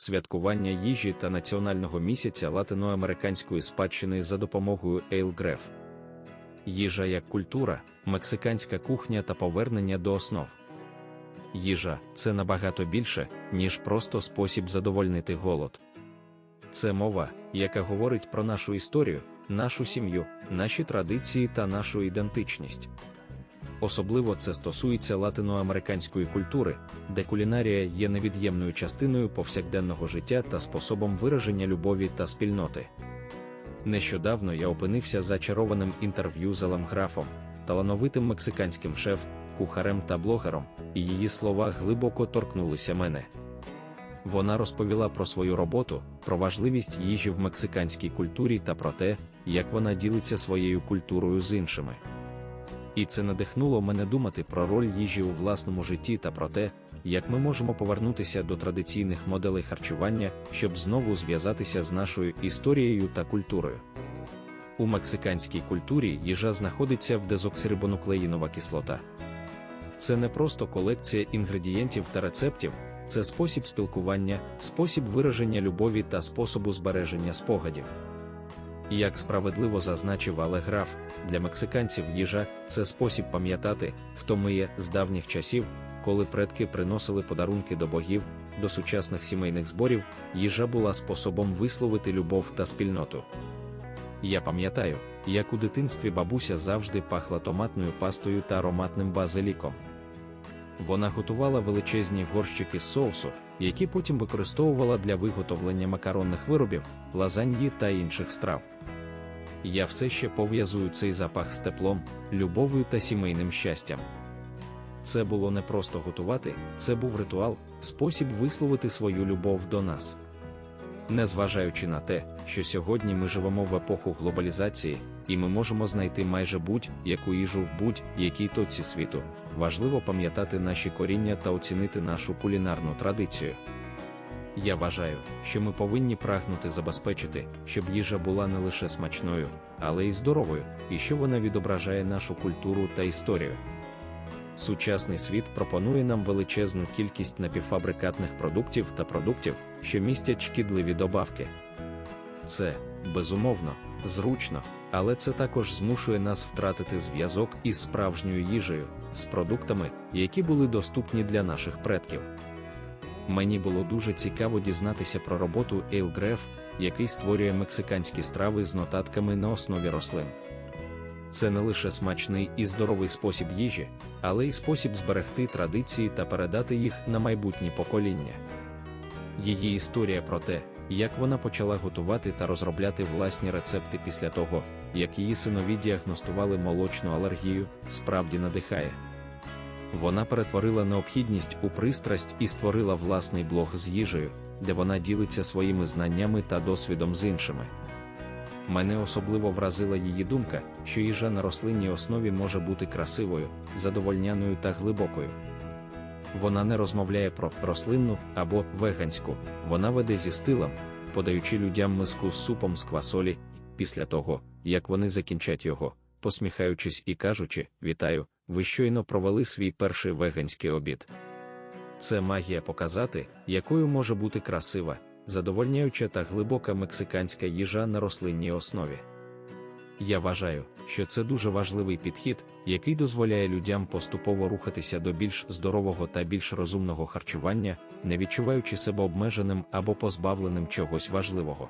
святкування їжі та національного місяця латиноамериканської спадщини за допомогою Ейл Греф. Їжа як культура, мексиканська кухня та повернення до основ. Їжа це набагато більше, ніж просто спосіб задовольнити голод. Це мова, яка говорить про нашу історію, нашу сім'ю, наші традиції та нашу ідентичність. Особливо це стосується латиноамериканської культури, де кулінарія є невід'ємною частиною повсякденного життя та способом вираження любові та спільноти. Нещодавно я опинився зачарованим інтерв'ю з Елем Графом, талановитим мексиканським шеф, кухарем та блогером, і її слова глибоко торкнулися мене. Вона розповіла про свою роботу, про важливість їжі в мексиканській культурі та про те, як вона ділиться своєю культурою з іншими. І це надихнуло мене думати про роль їжі у власному житті та про те, як ми можемо повернутися до традиційних моделей харчування, щоб знову зв'язатися з нашою історією та культурою. У мексиканській культурі їжа знаходиться в дезоксирибонуклеїнова кислота. Це не просто колекція інгредієнтів та рецептів, це спосіб спілкування, спосіб вираження любові та способу збереження спогадів. Як справедливо зазначив Алеграф, для мексиканців їжа це спосіб пам'ятати, хто ми є з давніх часів, коли предки приносили подарунки до богів, до сучасних сімейних зборів, їжа була способом висловити любов та спільноту. Я пам'ятаю, як у дитинстві бабуся завжди пахла томатною пастою та ароматним базиліком. Вона готувала величезні горщики з соусу, які потім використовувала для виготовлення макаронних виробів, лазаньї та інших страв. Я все ще пов'язую цей запах з теплом, любов'ю та сімейним щастям. Це було не просто готувати, це був ритуал, спосіб висловити свою любов до нас. Незважаючи на те, що сьогодні ми живемо в епоху глобалізації, і ми можемо знайти майже будь-яку їжу в будь-якій точці світу, важливо пам'ятати наші коріння та оцінити нашу кулінарну традицію. Я вважаю, що ми повинні прагнути забезпечити, щоб їжа була не лише смачною, але й здоровою, і що вона відображає нашу культуру та історію. Сучасний світ пропонує нам величезну кількість напівфабрикатних продуктів та продуктів, що містять шкідливі добавки. Це, безумовно, зручно, але це також змушує нас втратити зв'язок із справжньою їжею, з продуктами, які були доступні для наших предків. Мені було дуже цікаво дізнатися про роботу Ейл Греф, який створює мексиканські страви з нотатками на основі рослин. Це не лише смачний і здоровий спосіб їжі, але й спосіб зберегти традиції та передати їх на майбутні покоління. Її історія про те, як вона почала готувати та розробляти власні рецепти після того, як її синові діагностували молочну алергію, справді надихає. Вона перетворила необхідність у пристрасть і створила власний блог з їжею, де вона ділиться своїми знаннями та досвідом з іншими. Мене особливо вразила її думка, що їжа на рослинній основі може бути красивою, задовольняною та глибокою. Вона не розмовляє про рослинну або веганську, вона веде зі стилем, подаючи людям миску з супом з квасолі, після того, як вони закінчать його, посміхаючись і кажучи: Вітаю, ви щойно провели свій перший веганський обід. Це магія показати, якою може бути красива, задовольняюча та глибока мексиканська їжа на рослинній основі. Я вважаю, що це дуже важливий підхід, який дозволяє людям поступово рухатися до більш здорового та більш розумного харчування, не відчуваючи себе обмеженим або позбавленим чогось важливого.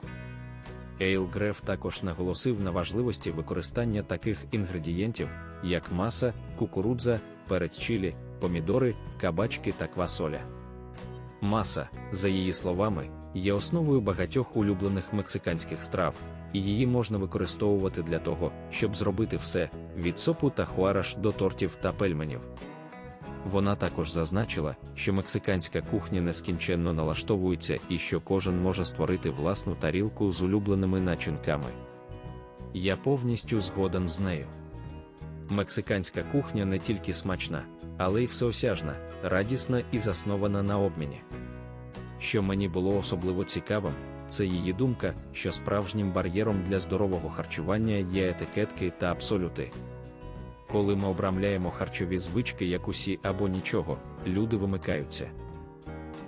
Ейл Греф також наголосив на важливості використання таких інгредієнтів, як маса, кукурудза, перець чилі, помідори, кабачки та квасоля. Маса, за її словами, є основою багатьох улюблених мексиканських страв, і її можна використовувати для того, щоб зробити все від сопу та хуараш до тортів та пельменів. Вона також зазначила, що мексиканська кухня нескінченно налаштовується і що кожен може створити власну тарілку з улюбленими начинками. Я повністю згоден з нею. Мексиканська кухня не тільки смачна, але й всеосяжна, радісна і заснована на обміні. Що мені було особливо цікавим, це її думка, що справжнім бар'єром для здорового харчування є етикетки та абсолюти. Коли ми обрамляємо харчові звички як усі або нічого, люди вимикаються.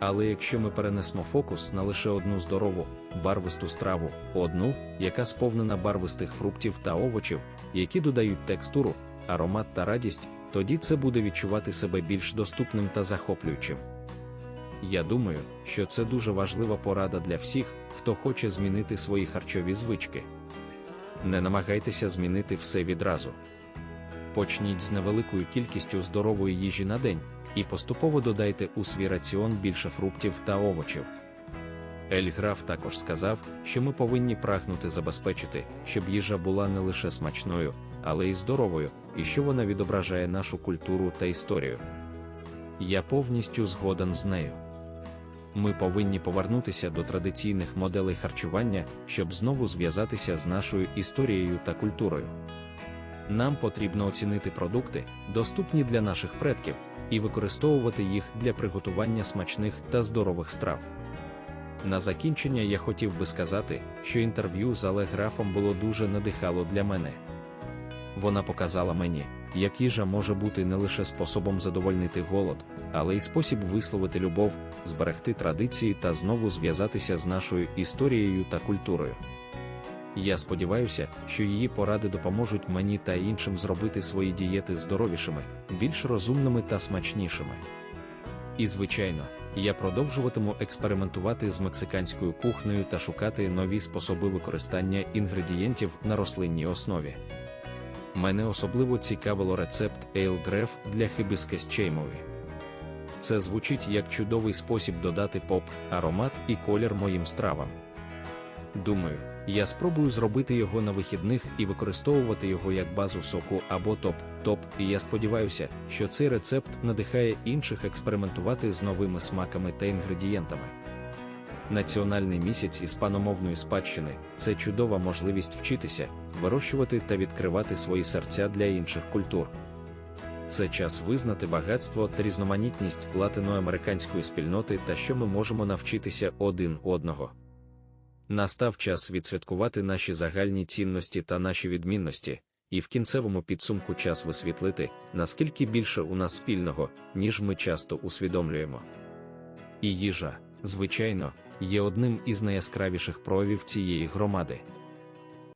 Але якщо ми перенесемо фокус на лише одну здорову, барвисту страву, одну, яка сповнена барвистих фруктів та овочів, які додають текстуру, аромат та радість, тоді це буде відчувати себе більш доступним та захоплюючим. Я думаю, що це дуже важлива порада для всіх, хто хоче змінити свої харчові звички. Не намагайтеся змінити все відразу. Почніть з невеликою кількістю здорової їжі на день і поступово додайте у свій раціон більше фруктів та овочів. Ель Граф також сказав, що ми повинні прагнути забезпечити, щоб їжа була не лише смачною, але й здоровою, і що вона відображає нашу культуру та історію. Я повністю згоден з нею. Ми повинні повернутися до традиційних моделей харчування, щоб знову зв'язатися з нашою історією та культурою. Нам потрібно оцінити продукти, доступні для наших предків, і використовувати їх для приготування смачних та здорових страв. На закінчення я хотів би сказати, що інтерв'ю з Олег Графом було дуже надихало для мене. Вона показала мені, як їжа може бути не лише способом задовольнити голод, але й спосіб висловити любов, зберегти традиції та знову зв'язатися з нашою історією та культурою. Я сподіваюся, що її поради допоможуть мені та іншим зробити свої дієти здоровішими, більш розумними та смачнішими. І, звичайно, я продовжуватиму експериментувати з мексиканською кухнею та шукати нові способи використання інгредієнтів на рослинній основі. Мене особливо цікавило рецепт Ейл Греф для хибискес чеймові. Це звучить як чудовий спосіб додати поп, аромат і колір моїм стравам. Думаю, я спробую зробити його на вихідних і використовувати його як базу соку або топ-топ, і я сподіваюся, що цей рецепт надихає інших експериментувати з новими смаками та інгредієнтами. Національний місяць іспаномовної спадщини це чудова можливість вчитися, вирощувати та відкривати свої серця для інших культур. Це час визнати багатство та різноманітність латиноамериканської спільноти та що ми можемо навчитися один одного. Настав час відсвяткувати наші загальні цінності та наші відмінності, і в кінцевому підсумку час висвітлити, наскільки більше у нас спільного, ніж ми часто усвідомлюємо. І їжа, звичайно, є одним із найяскравіших проявів цієї громади.